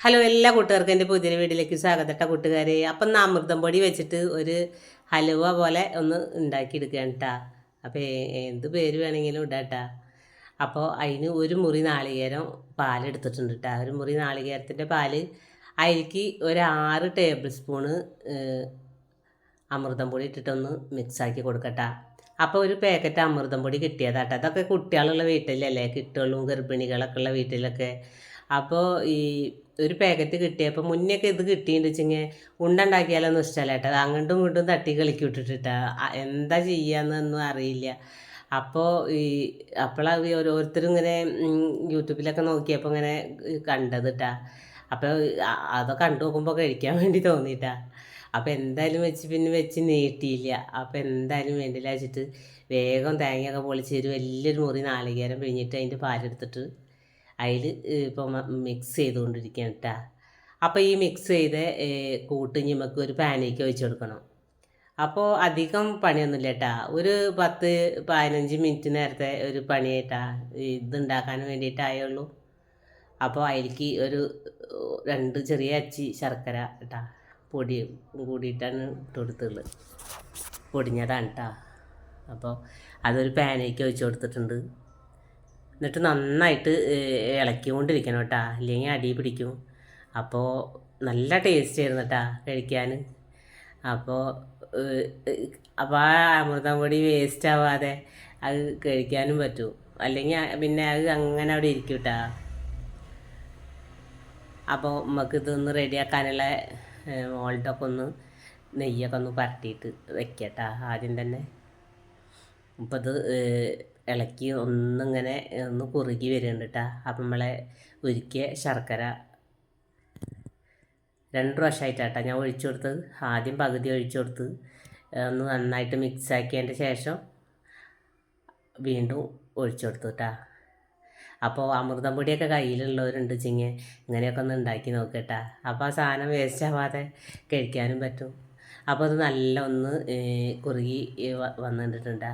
Hello എല്ലാ കൂട്ടുകാർക്കും എന്റെ പുതിയ വീട്ടിലേക്ക് സ്വാഗതട്ട കൂട്ടുകാരെ. അപ്പം ഇന്ന് അമൃതം പൊടി വെച്ചിട്ട് ഒരു ഹലുവ പോലെ ഒന്ന് ഉണ്ടാക്കിയെടുക്കുകയാണ് കേട്ടാ അപ്പോൾ എന്ത് പേര് വേണമെങ്കിലും ഇടാട്ടാ അപ്പോൾ അതിന് ഒരു മുറി നാളികേരം പാലെടുത്തിട്ടുണ്ട് കേട്ടാ ഒരു മുറി നാളികേരത്തിന്റെ പാൽ അതിലേക്ക് ഒരു ആറ് ടേബിൾ സ്പൂണ് അമൃതം പൊടി ഇട്ടിട്ടൊന്ന് മിക്സാക്കി കൊടുക്കട്ടാ അപ്പോൾ ഒരു പാക്കറ്റ് അമൃതം പൊടി കിട്ടിയതാട്ടോ അതൊക്കെ കുട്ടികളുള്ള വീട്ടിലല്ലേ? കിട്ടുള്ളൂ ഗർഭിണികളൊക്കെ ഉള്ള വീട്ടിലൊക്കെ. അപ്പോൾ ഈ ഒരു പാക്കറ്റ് കിട്ടിയപ്പോൾ മുന്നേക്കെ ഇത് കിട്ടിയെന്ന് വെച്ചെങ്കിൽ ഉണ്ട ഉണ്ടാക്കിയാലൊന്നും ഇഷ്ടമല്ല കേട്ടോ. അത് അങ്ങോട്ടും ഇങ്ങോട്ടും തട്ടി കളിക്കി വിട്ടിട്ടാ എന്താ ചെയ്യാന്നൊന്നും അറിയില്ല. അപ്പോൾ ഈ അപ്പോഴാണ് ഓരോരുത്തരും ഇങ്ങനെ യൂട്യൂബിലൊക്കെ നോക്കിയപ്പോൾ ഇങ്ങനെ കണ്ടത് കേട്ടാ അപ്പോൾ അതൊക്കെ കണ്ടു നോക്കുമ്പോൾ കഴിക്കാൻ വേണ്ടി തോന്നിയിട്ടാ. അപ്പോൾ എന്തായാലും വെച്ച് പിന്നെ വെച്ച് നീട്ടിയില്ല. അപ്പോൾ എന്തായാലും വേണ്ടില്ല വെച്ചിട്ട് വേഗം തേങ്ങയൊക്കെ പൊളിച്ച് ഒരു വലിയൊരു മുറി നാളികേരം പിഴിഞ്ഞിട്ട് അതിന്റെ പാലെടുത്തിട്ട് അതിൽ ഇപ്പോൾ മിക്സ് ചെയ്തുകൊണ്ടിരിക്കുകയാണ് കേട്ടോ അപ്പോൾ ഈ മിക്സ് ചെയ്ത് കൂട്ട് നമുക്ക് ഒരു പാനിലേക്ക് ഒഴിച്ചു കൊടുക്കണം. അപ്പോൾ അധികം പണിയൊന്നുമില്ല കേട്ടാ ഒരു പത്ത് പതിനഞ്ച് മിനിറ്റ് നേരത്തെ ഒരു പണിയായിട്ടാ ഇതുണ്ടാക്കാൻ വേണ്ടിയിട്ടായുള്ളൂ. അപ്പോൾ അതിലേക്ക് ഒരു രണ്ട് ചെറിയ അച്ചി ശർക്കര കേട്ടാ പൊടി കൂടിയിട്ടാണ് ഇട്ട് കൊടുത്തുള്ളത് പൊടിഞ്ഞതാണ് കേട്ടാ അപ്പോൾ അതൊരു പാനിലേക്ക് ഒഴിച്ചു കൊടുത്തിട്ടുണ്ട്. എന്നിട്ട് നന്നായിട്ട് ഇളക്കിക്കൊണ്ടിരിക്കണം കേട്ടോ. അല്ലെങ്കിൽ അടി പിടിക്കും. അപ്പോൾ നല്ല ടേസ്റ്റ് ആയിരുന്നു കേട്ടോ കഴിക്കാൻ. അപ്പോൾ അപ്പോൾ ആ അമൃതം പൊടി വേസ്റ്റ് ആവാതെ അത് കഴിക്കാനും പറ്റും. അല്ലെങ്കിൽ പിന്നെ അത് അങ്ങനെ അവിടെ ഇരിക്കും കേട്ടോ. അപ്പോൾ നമുക്ക് ഇതൊന്ന് റെഡിയാക്കാനുള്ള മോൾട്ടൊക്കെ ഒന്ന് നെയ്യൊക്കെ ഒന്ന് പരട്ടിയിട്ട് വെക്കട്ടാ ആദ്യം തന്നെ. അപ്പോൾ ഇത് ഇളക്കി ഒന്നിങ്ങനെ ഒന്ന് കുറുകി വരുന്നുണ്ട് അപ്പം നമ്മളെ ഉരുക്കിയ ശർക്കര രണ്ട് പ്രാവശ്യമായിട്ടാട്ടോ ഞാൻ ഒഴിച്ചു കൊടുത്തത്. ആദ്യം പകുതി ഒഴിച്ചു കൊടുത്ത് ഒന്ന് നന്നായിട്ട് മിക്സ് ആക്കിയതിന്റെ ശേഷം വീണ്ടും ഒഴിച്ചു കൊടുത്തു കേട്ടാ അപ്പോൾ അമൃതം പൊടിയൊക്കെ കയ്യിലുള്ളവരുണ്ട് ചിങ്ങ ഇങ്ങനെയൊക്കെ ഒന്ന് ഉണ്ടാക്കി നോക്കട്ടാ അപ്പോൾ ആ സാധനം വേസ്റ്റ് ആവാതെ കഴിക്കാനും പറ്റും. അപ്പോൾ അത് നല്ല ഒന്ന് കുറുകി വന്നിട്ടുണ്ട്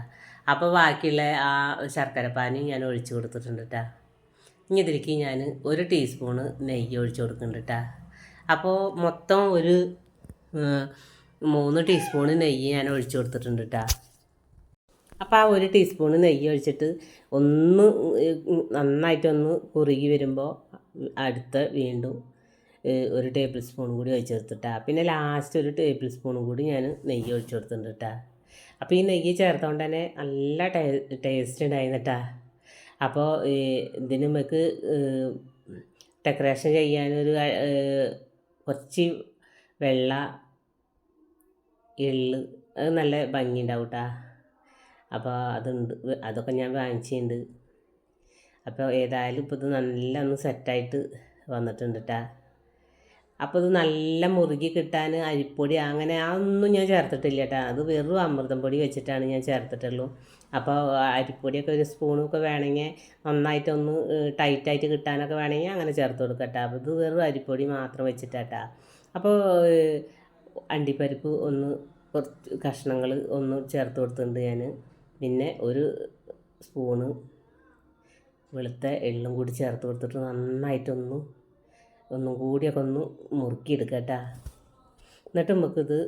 അപ്പോൾ ബാക്കിയുള്ള ആ ശർക്കര പാനി ഞാൻ ഒഴിച്ചു കൊടുത്തിട്ടുണ്ട് കേട്ടാ ഇനി ഇതിലേക്ക് ഞാൻ ഒരു ടീസ്പൂണ് നെയ്യ് ഒഴിച്ചു കൊടുക്കുന്നുണ്ട് കേട്ടാ അപ്പോൾ മൊത്തം ഒരു മൂന്ന് ടീസ്പൂണ് നെയ്യ് ഞാൻ ഒഴിച്ചു കൊടുത്തിട്ടുണ്ട് കേട്ടാ അപ്പോൾ ആ ഒരു ടീസ്പൂണ് നെയ്യ് ഒഴിച്ചിട്ട് ഒന്ന് നന്നായിട്ടൊന്ന് കുറുകി വരുമ്പോൾ അടുത്ത വീണ്ടും ഒരു ടേബിൾ സ്പൂൺ കൂടി ഒഴിച്ചു കൊടുത്തിട്ടാ. പിന്നെ ലാസ്റ്റ് ഒരു ടേബിൾ സ്പൂൺ കൂടി ഞാൻ നെയ്യ് ഒഴിച്ചു കൊടുത്തിട്ടുണ്ട് കേട്ടാ അപ്പോൾ ഈ നെയ്യ് ചേർത്തോണ്ട് തന്നെ നല്ല ടേ ടേസ്റ്റ് ഉണ്ടായിരുന്നിട്ടാ അപ്പോൾ ഇതിന് നമുക്ക് ഡെക്കറേഷൻ ചെയ്യാനൊരു കുറച്ച് വെള്ള എള്ള് അത് നല്ല ഭംഗി ഉണ്ടാവും കേട്ടാ അപ്പോൾ അതുണ്ട് അതൊക്കെ ഞാൻ വാങ്ങിച്ചിട്ടുണ്ട് അപ്പോൾ ഏതായാലും ഇപ്പോൾ ഇത് നല്ല ഒന്ന് സെറ്റായിട്ട് വന്നിട്ടുണ്ട് കേട്ടാ അപ്പോൾ ഇത് നല്ല മുറുകി കിട്ടാൻ അരിപ്പൊടി അങ്ങനെ അതൊന്നും ഞാൻ ചേർത്തിട്ടില്ല കേട്ടോ. അത് വെറും അമൃതം പൊടി വെച്ചിട്ടാണ് ഞാൻ ചേർത്തിട്ടുള്ളൂ. അപ്പോൾ അരിപ്പൊടിയൊക്കെ ഒരു സ്പൂണൊക്കെ വേണമെങ്കിൽ നന്നായിട്ടൊന്ന് ടൈറ്റായിട്ട് കിട്ടാനൊക്കെ വേണമെങ്കിൽ അങ്ങനെ ചേർത്ത് കൊടുക്കട്ടെ അപ്പോൾ ഇത് വെറും അരിപ്പൊടി മാത്രം വെച്ചിട്ടാട്ടാ അപ്പോൾ അണ്ടിപ്പരിപ്പ് ഒന്ന് കുറച്ച് കഷ്ണങ്ങൾ ഒന്ന് ചേർത്ത് കൊടുത്തിട്ടുണ്ട് ഞാൻ പിന്നെ ഒരു സ്പൂണ് വെളുത്ത എള്ളും കൂടി ചേർത്ത് കൊടുത്തിട്ട് നന്നായിട്ടൊന്ന് ഒന്നും കൂടിയൊക്കെ ഒന്ന് മുറുക്കിയെടുക്കട്ടാ എന്നിട്ട് നമുക്കിത്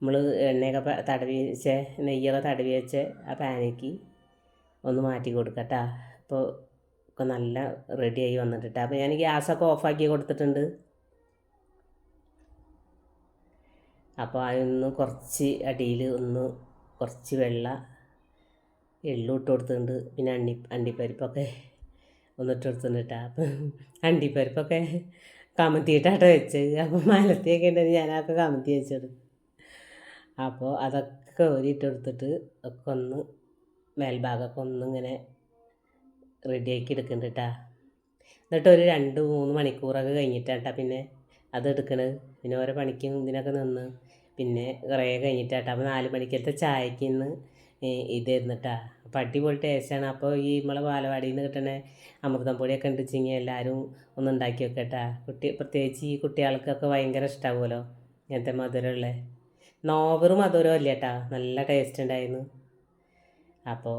നമ്മൾ എണ്ണയൊക്കെ തടവി വെച്ച നെയ്യൊക്കെ തടവി വെച്ച ആ പാനിക്ക് ഒന്ന് മാറ്റി കൊടുക്കട്ടാ അപ്പോൾ ഒക്കെ നല്ല റെഡിയായി വന്നിട്ടാ അപ്പോൾ ഞാൻ ഗ്യാസൊക്കെ ഓഫാക്കി കൊടുത്തിട്ടുണ്ട്. അപ്പോൾ അതിന്ന് കുറച്ച് അടിയിൽ ഒന്ന് കുറച്ച് വെള്ള എള്ളും ഇട്ട് കൊടുത്തിട്ടുണ്ട്. പിന്നെ അണ്ടി അണ്ടിപ്പരിപ്പൊക്കെ. ഒന്നിട്ട് ടാപ്പ് അണ്ടിപ്പരിപ്പൊക്കെ കമത്തിയിട്ടാട്ടോ വെച്ചത്. അപ്പോൾ മലത്തിയൊക്കെ ഉണ്ടെങ്കിൽ ഞാനൊക്കെ കമത്തി വെച്ചത് അപ്പോൾ അതൊക്കെ ഒരിട്ടെടുത്തിട്ട് ഒക്കെ ഒന്ന് മേൽഭാഗമൊക്കെ ഒന്നിങ്ങനെ റെഡിയാക്കി എടുക്കുന്നുണ്ട് കേട്ടാ എന്നിട്ട് ഒരു രണ്ട് മൂന്ന് മണിക്കൂറൊക്കെ കഴിഞ്ഞിട്ടാട്ടാ പിന്നെ അത് എടുക്കണത് പിന്നെ ഓരോ പണിക്കും ഇതിനൊക്കെ നിന്ന്. പിന്നെ കുറേ കഴിഞ്ഞിട്ടാട്ടാ അപ്പോൾ നാല് മണിക്കത്തെ ചായക്ക് ഇന്ന് ഇതായിരുന്നു പട്ടി അപ്പോൾ അടിപൊളി ടേസ്റ്റാണ് അപ്പോൾ ഈ നമ്മളെ ബാലവാടിയിൽ നിന്ന് കിട്ടണ അമൃതം പൊടിയൊക്കെ ഉണ്ട് ചിങ്ങി എല്ലാവരും ഒന്ന് ഉണ്ടാക്കി വെക്കട്ടാ കുട്ടി പ്രത്യേകിച്ച് ഈ കുട്ടികൾക്കൊക്കെ ഭയങ്കര ഇഷ്ടമാവുമല്ലോ ഇങ്ങനത്തെ മധുരമുള്ള. നോവറ് മധുരം അല്ല കേട്ടാ നല്ല ടേസ്റ്റ് ഉണ്ടായിരുന്നു. അപ്പോൾ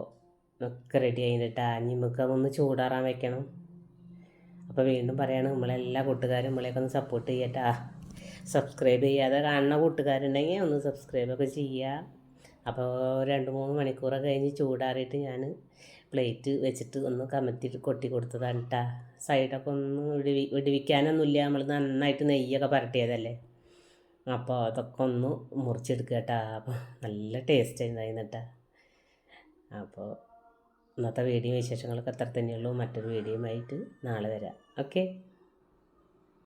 ഒക്കെ റെഡി ആയിട്ടാ ഇനി നമുക്ക് അതൊന്ന് ചൂടാറാൻ വെക്കണം. അപ്പോൾ വീണ്ടും പറയാണ് നമ്മളെല്ലാ കൂട്ടുകാരും നമ്മളെയൊക്കെ ഒന്ന് സപ്പോർട്ട് ചെയ്യട്ടാ. സബ്സ്ക്രൈബ് ചെയ്യാതെ കാണുന്ന കൂട്ടുകാരുണ്ടെങ്കിൽ ഒന്ന് സബ്സ്ക്രൈബൊക്കെ ചെയ്യുക അപ്പോൾ രണ്ട് മൂന്ന് മണിക്കൂറൊക്കെ കഴിഞ്ഞ് ചൂടാറിയിട്ട് ഞാൻ പ്ലേറ്റ് വെച്ചിട്ട് ഒന്ന് കമത്തിയിട്ട് കൊട്ടി കൊടുത്തതാണ് കേട്ടാ സൈഡൊക്കെ ഒന്ന് വിടുവി വിടുവിക്കാനൊന്നുമില്ല. നമ്മൾ നന്നായിട്ട് നെയ്യൊക്കെ പരട്ടിയതല്ലേ. അപ്പോൾ അതൊക്കെ ഒന്ന് മുറിച്ചെടുക്കുക കേട്ടാ അപ്പോൾ നല്ല ടേസ്റ്റ് ഉണ്ടായിരുന്നു കേട്ടാ അപ്പോൾ ഇന്നത്തെ വീഡിയോ വിശേഷങ്ങളൊക്കെ അത്ര തന്നെയുള്ളൂ. മറ്റൊരു വീഡിയോ ആയിട്ട് നാളെ വരാം. ഓക്കെ.